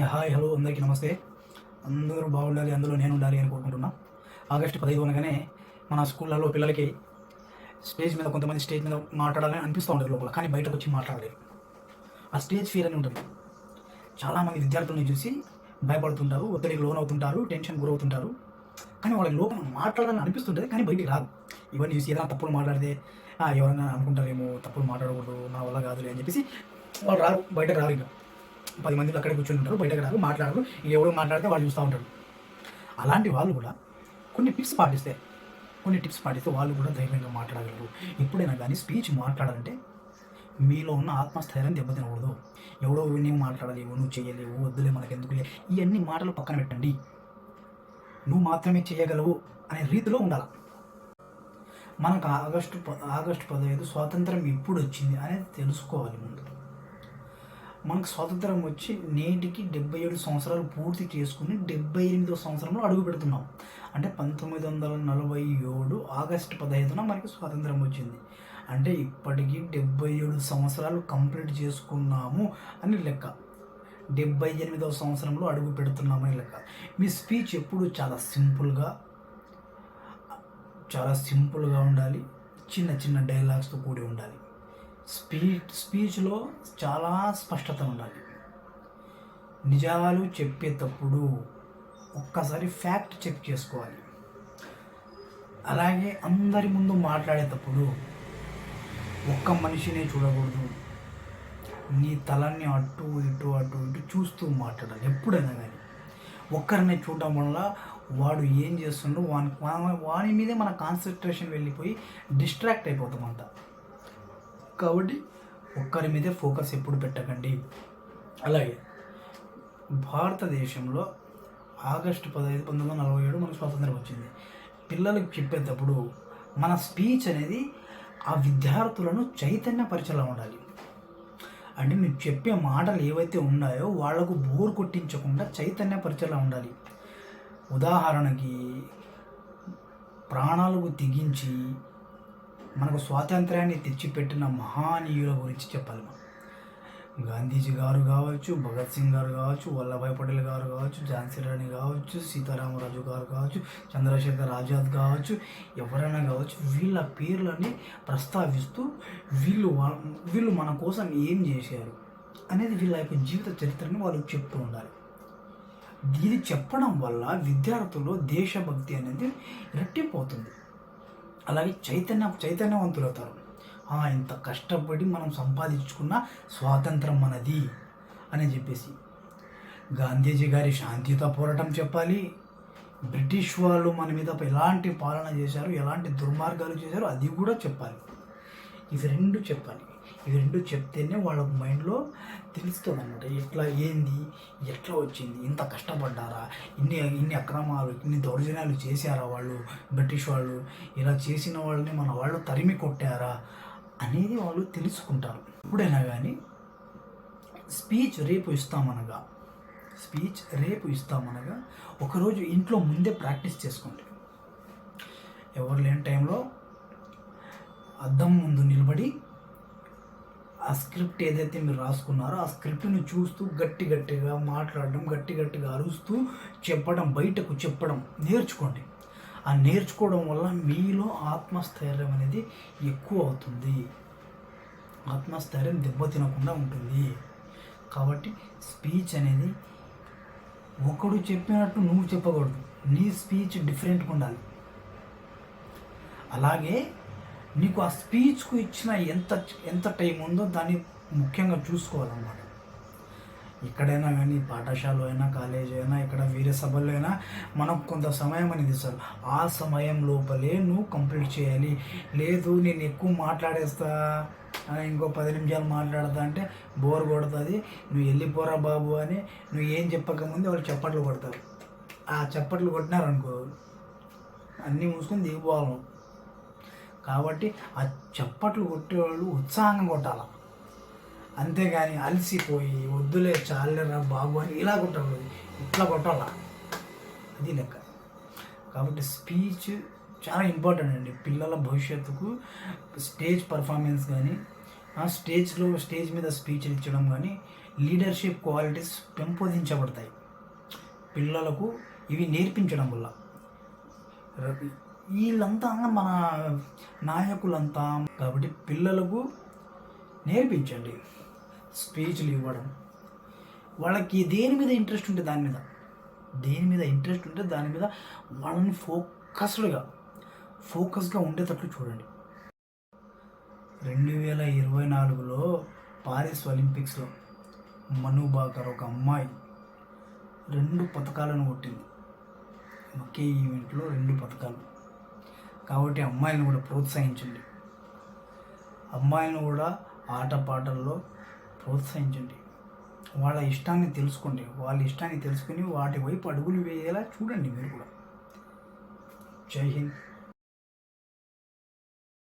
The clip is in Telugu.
హాయ్ హలో అందరికీ నమస్తే. అందరూ బాగుండాలి అందులో నేను ఉండాలి అని కోరుకుంటున్నా. ఆగస్టు పదహైదు అనగానే మన స్కూళ్ళలో పిల్లలకి స్టేజ్ మీద కొంతమంది స్టేజ్ మీద మాట్లాడాలని అనిపిస్తూ ఉంటుంది లోపల కానీ బయటకు వచ్చి మాట్లాడలేరు ఆ స్టేజ్ ఫీల్ అని ఉంటుంది. చాలామంది విద్యార్థులను చూసి భయపడుతుంటారు ఒత్తిడికి లోన్ అవుతుంటారు టెన్షన్ గురవుతుంటారు. కానీ వాళ్ళకి లోపల మాట్లాడాలని అనిపిస్తుంటుంది కానీ బయటికి రాదు. ఇవన్నీ చూసి ఏదైనా తప్పులు మాట్లాడితే ఎవరైనా అనుకుంటారేమో తప్పులు మాట్లాడకూడదు నా వల్ల కాదులే అని చెప్పేసి వాళ్ళు రారు బయటకు రారు ఇంకా. పది మంది అక్కడే కూర్చొని ఉంటారు బయటకు రారు మాట్లాడరు. ఎవడో మాట్లాడితే వాళ్ళు చూస్తూ ఉంటారు. అలాంటి వాళ్ళు కూడా కొన్ని టిప్స్ పాటిస్తే కొన్ని టిప్స్ పాటిస్తే వాళ్ళు కూడా ధైర్యంగా మాట్లాడగలరు. ఎప్పుడైనా కానీ స్పీచ్ మాట్లాడాలంటే మీలో ఉన్న ఆత్మస్థైర్యం దెబ్బతినకూడదు. ఎవడో నువ్వు మాట్లాడలేవు నువ్వు చేయలేవు వద్దులే మనకి ఎందుకులే ఇవన్నీ మాటలు పక్కన పెట్టండి. నువ్వు మాత్రమే చేయగలవు అనే రీతిలో ఉండాలి. మనకు ఆగస్టు ప- ఆగస్టు పదహైదు స్వాతంత్రం ఎప్పుడు వచ్చింది అనేది తెలుసుకోవాలి ముందు. మనకు స్వాతంత్రం వచ్చి నేటికి డెబ్బై ఏడు సంవత్సరాలు పూర్తి చేసుకుని డెబ్బై ఎనిమిదో సంవత్సరంలో అడుగు పెడుతున్నాం. అంటే పంతొమ్మిది వందల నలభై ఏడు ఆగస్టు పదహైదున మనకి స్వాతంత్రం వచ్చింది. అంటే ఇప్పటికీ డెబ్బై ఏడు సంవత్సరాలు కంప్లీట్ చేసుకున్నాము అని లెక్క. డెబ్బై ఎనిమిదవ సంవత్సరంలో అడుగు పెడుతున్నామని లెక్క. మీ స్పీచ్ ఎప్పుడు చాలా సింపుల్గా చాలా సింపుల్గా ఉండాలి. చిన్న చిన్న డైలాగ్స్తో కూడి ఉండాలి. స్పీచ్ స్పీచ్లో చాలా స్పష్టత ఉండాలి. నిజాలు చెప్పేటప్పుడు ఒక్కసారి ఫ్యాక్ట్ చెక్ చేసుకోవాలి. అలాగే అందరి ముందు మాట్లాడేటప్పుడు ఒక్క మనిషినే చూడకూడదు. నీ తలని అటు ఇటు అటు ఇటు చూస్తూ మాట్లాడాలి ఎప్పుడైనా కానీ. ఒక్కరిని చూడడం వల్ల వాడు ఏం చేస్తుండో వాని వాని మీదే మన కాన్సన్ట్రేషన్ వెళ్ళిపోయి డిస్ట్రాక్ట్ అయిపోతామంట కాబట్టి ఒక్కరి మీదే ఫోకస్ ఎప్పుడు పెట్టకండి. అలాగే భారతదేశంలో ఆగస్టు పదహైదు పంతొమ్మిది వందల నలభై ఏడు మనకు స్వాతంత్రం వచ్చింది. పిల్లలకు చెప్పేటప్పుడు మన స్పీచ్ అనేది ఆ విద్యార్థులను చైతన్యపరిచేలా ఉండాలి. అంటే నువ్వు చెప్పే మాటలు ఏవైతే ఉన్నాయో వాళ్ళకు బోర్ కొట్టించకుండా చైతన్యపరిచేలా ఉండాలి. ఉదాహరణకి ప్రాణాలకు తెగించి మనకు స్వాతంత్ర్యాన్ని తెచ్చిపెట్టిన మహానీయుల గురించి చెప్పాలి మనం. గాంధీజీ గారు కావచ్చు భగత్ సింగ్ గారు కావచ్చు వల్లభాయ్ పటేల్ గారు కావచ్చు ఝాన్సీ రాణి కావచ్చు సీతారామరాజు గారు కావచ్చు చంద్రశేఖర్ ఆజాద్ కావచ్చు ఎవరైనా కావచ్చు వీళ్ళ పేర్లని ప్రస్తావిస్తూ వీళ్ళు వీళ్ళు మన కోసం ఏం చేశారు అనేది వీళ్ళ యొక్క జీవిత చరిత్రని వాళ్ళు చెప్తూ ఉండాలి. ఇది చెప్పడం వల్ల విద్యార్థుల్లో దేశభక్తి అనేది రెట్టిపోతుంది అలాగే చైతన్య చైతన్యవంతులు అవుతారు "ఆ, ఇంత కష్టపడి మనం సంపాదించుకున్న స్వాతంత్రం మనది అని చెప్పేసి. గాంధీజీ గారి శాంతియుత పోరాటం చెప్పాలి. బ్రిటిష్ వాళ్ళు మన మీద ఎలాంటి పాలన చేశారు ఎలాంటి దుర్మార్గాలు చేశారు అది కూడా చెప్పాలి. ఇవి రెండు చెప్పాలి. ఇవి రెండు చెప్తేనే వాళ్ళ మైండ్లో తెలుస్తుంది అనమాట ఎట్లా ఏంది? ఎట్లా వచ్చింది? ఇంత కష్టపడ్డారా? ఇన్ని ఇన్ని అక్రమాలు ఇన్ని దౌర్జన్యాలు చేశారా వాళ్ళు? బ్రిటిష్ వాళ్ళు? ఇలా చేసిన వాళ్ళని మన వాళ్ళు తరిమి కొట్టారా? అనేది వాళ్ళు తెలుసుకుంటారు. ఎప్పుడైనా కానీ స్పీచ్ రేపు ఇస్తామనగా స్పీచ్ రేపు ఇస్తామనగా ఒకరోజు ఇంట్లో ముందే ప్రాక్టీస్ చేసుకోండి. ఎవరు లేని టైంలో అద్దం ముందు నిలబడి ఆ స్క్రిప్ట్ ఏదైతే మీరు రాసుకున్నారో ఆ స్క్రిప్ట్ని చూస్తూ గట్టి గట్టిగా మాట్లాడడం గట్టి గట్టిగా అరుస్తూ చెప్పడం బయటకు చెప్పడం నేర్చుకోండి. ఆ నేర్చుకోవడం వల్ల మీలో ఆత్మస్థైర్యం అనేది ఎక్కువ అవుతుంది. ఆత్మస్థైర్యం దెబ్బతినకుండా ఉంటుంది. కాబట్టి స్పీచ్ అనేది ఒకడు చెప్పినట్టు నువ్వు చెప్పకూడదు. నీ స్పీచ్ డిఫరెంట్గా ఉండాలి. అలాగే నీకు ఆ స్పీచ్కు ఇచ్చిన ఎంత ఎంత టైం ఉందో దాన్ని ముఖ్యంగా చూసుకోవాలన్నమాట. ఎక్కడైనా కానీ పాఠశాల అయినా కాలేజ్ అయినా ఇక్కడ వేరే సభల్లో అయినా మనకు కొంత సమయం అనేది ఇస్తారు. ఆ సమయం లోపలే నువ్వు కంప్లీట్ చేయాలి. లేదు నేను ఎక్కువ మాట్లాడేస్తా ఇంకో పది నిమిషాలు మాట్లాడతా అంటే బోర్ కొడుతుంది. నువ్వు వెళ్ళిపోరా బాబు అని నువ్వు ఏం చెప్పకముందే వాళ్ళు చప్పట్లు కొడతారు. ఆ చప్పట్లు కొట్టినారనుకో అన్నీ మూసుకొని దిగిపోవాలి. కాబట్టి ఆ చప్పట్లు కొట్టేవాళ్ళు ఉత్సాహంగా కొట్టాలి? అంతేగాని అలసిపోయి వద్దులే చాలేరా బాబు అని ఇలా కొట్టాలి ఇట్లా కొట్టాల? అది లెక్క. కాబట్టి స్పీచ్ చాలా ఇంపార్టెంట్ అండి. పిల్లల భవిష్యత్తుకు స్టేజ్ పర్ఫార్మెన్స్ కానీ ఆ స్టేజ్లో స్టేజ్ మీద స్పీచ్ ఇచ్చడం కానీ లీడర్షిప్ క్వాలిటీస్ పెంపొందించబడతాయి. పిల్లలకు ఇవి నేర్పించడం వల్ల. వీళ్ళంతా మన నాయకులంతా కాబట్టి పిల్లలకు నేర్పించండి. స్పీచ్లు ఇవ్వడం. వాళ్ళకి దేని మీద ఇంట్రెస్ట్ ఉంటే దాని మీద. దేని మీద ఇంట్రెస్ట్ ఉంటే దాని మీద వాళ్ళని ఫోకస్డ్గా ఫోకస్గా ఉండేటట్లు చూడండి. రెండు వేల ఇరవై నాలుగులో పారిస్ ఒలింపిక్స్లో మను బాకర్ ఒక అమ్మాయి రెండు పథకాలను కొట్టింది. ఒకే ఈవెంట్లో రెండు పథకాలు కాబట్టి అమ్మాయిలను కూడా ప్రోత్సహించండి. అమ్మాయిలను కూడా ఆటపాటల్లో ప్రోత్సహించండి. వాళ్ళ ఇష్టాన్ని తెలుసుకోండి. వాళ్ళ ఇష్టాన్ని తెలుసుకుని వాటి వైపు అడుగులు వేయేలా చూడండి మీరు కూడా. జై హింద్.